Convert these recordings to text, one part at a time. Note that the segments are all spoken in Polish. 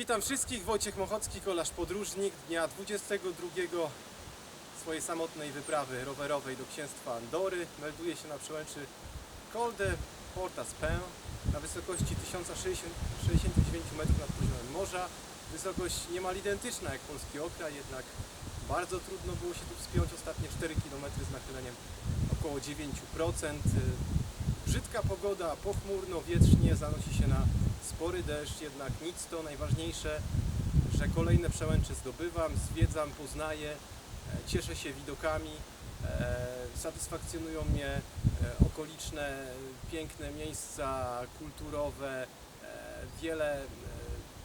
Witam wszystkich, Wojciech Mochocki, kolarz podróżnik dnia 22 swojej samotnej wyprawy rowerowej do księstwa Andory. Melduję się na przełęczy Col de Porta Spin na wysokości 1069 metrów nad poziomem morza. Wysokość niemal identyczna jak polski okraj, jednak bardzo trudno było się tu wspiąć. Ostatnie 4 km z nachyleniem około 9%. Brzydka pogoda, pochmurno, wietrznie, zanosi się na spory deszcz, jednak nic to najważniejsze, że kolejne przełęcze zdobywam, zwiedzam, poznaję, e, cieszę się widokami, e, satysfakcjonują mnie e, okoliczne, piękne miejsca kulturowe, wiele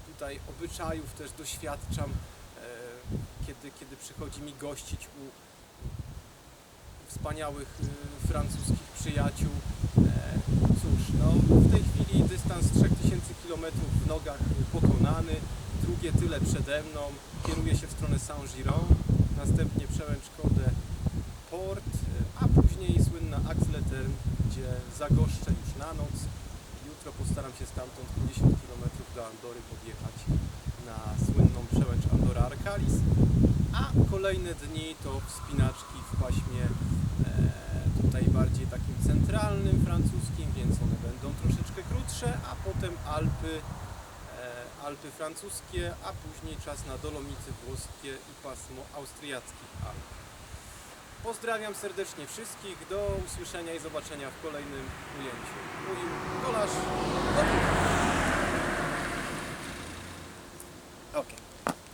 tutaj obyczajów też doświadczam, kiedy, kiedy przychodzi mi gościć u wspaniałych y, francuskich przyjaciół. Cóż, no w tej chwili dystans 3000 km w nogach pokonany, drugie tyle przede mną. Kieruję się w stronę Saint-Giron, następnie przełęcz de Port, a później słynna Axleterm, gdzie zagoszczę już na noc. Jutro postaram się stamtąd 50 km do Andory podjechać na słynną przełęcz Andora Arcalis, a kolejne dni to wspinaczki w paśmie e, tutaj bardziej takim potem Alpy, e, Alpy francuskie, a później czas na Dolomity włoskie i pasmo austriackich Alp. Pozdrawiam serdecznie wszystkich, do usłyszenia i zobaczenia w kolejnym ujęciu.